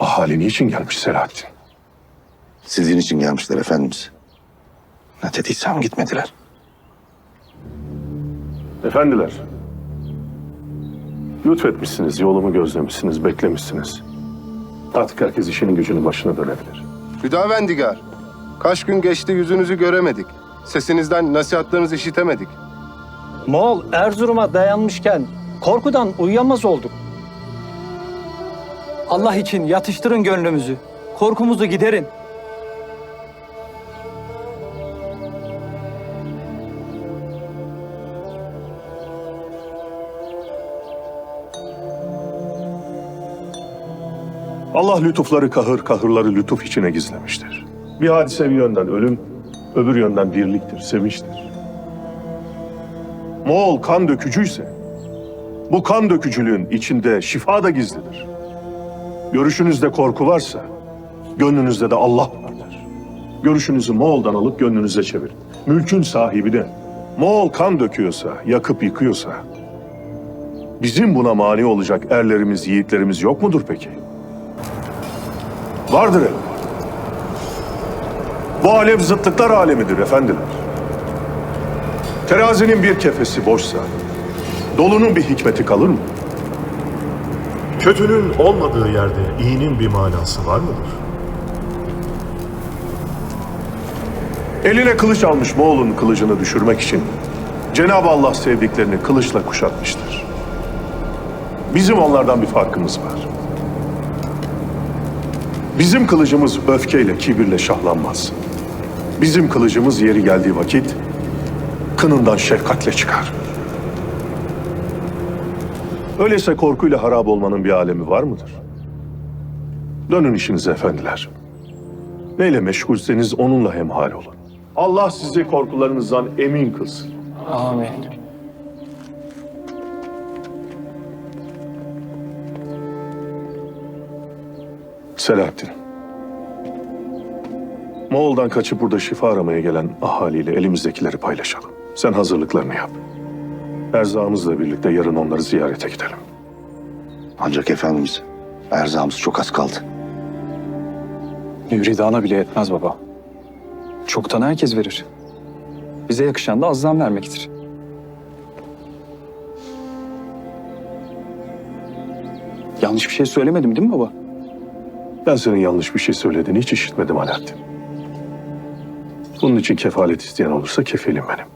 Ahali niçin gelmiş Selahattin? Sizin için gelmişler efendimiz. Ne dediysem gitmediler. Efendiler. Lütfetmişsiniz, yolumu gözlemişsiniz, beklemişsiniz. Artık herkes işinin gücünün başına dönebilir. Hüdavendigar, kaç gün geçti yüzünüzü göremedik. Sesinizden nasihatlarınızı işitemedik. Moğol Erzurum'a dayanmışken korkudan uyuyamaz olduk. Allah için yatıştırın gönlümüzü. Korkumuzu giderin. Allah lütufları kahır, kahırları lütuf içine gizlemiştir. Bir hadise bir yönden ölüm, öbür yönden birliktir, sevinçtir. Moğol kan dökücüyse, bu kan dökücülüğün içinde şifa da gizlidir. Görüşünüzde korku varsa, gönlünüzde de Allah vardır. Görüşünüzü Moğol'dan alıp gönlünüze çevirin. Mülkün sahibi de Moğol kan döküyorsa, yakıp yıkıyorsa, bizim buna mani olacak erlerimiz, yiğitlerimiz yok mudur peki? Vardır el. Bu alem zıtlıklar alemidir efendiler. Terazinin bir kefesi boşsa, dolunun bir hikmeti kalır mı? Kötünün olmadığı yerde iyinin bir manası var mıdır? Eline kılıç almış Moğol'un kılıcını düşürmek için Cenab-ı Allah sevdiklerini kılıçla kuşatmıştır. Bizim onlardan bir farkımız var. Bizim kılıcımız öfkeyle, kibirle şahlanmaz. Bizim kılıcımız yeri geldiği vakit kınından şefkatle çıkar. Öyleyse korkuyla harap olmanın bir alemi var mıdır? Dönün işinize efendiler. Neyle meşgulseniz onunla hemhal olun. Allah sizi korkularınızdan emin kılsın. Amin. Selahattin. Moğol'dan kaçıp burada şifa aramaya gelen ahaliyle elimizdekileri paylaşalım. Sen hazırlıklarını yap. Erzağımızla birlikte yarın onları ziyarete gidelim. Ancak efendimiz erzağımız çok az kaldı. Müridana bile yetmez baba. Çoktan herkes verir. Bize yakışan da azdan vermektir. Yanlış bir şey söylemedim değil mi baba? Ben senin yanlış bir şey söylediğini hiç işitmedim Alaaddin. Bunun için kefalet isteyen olursa kefilim benim.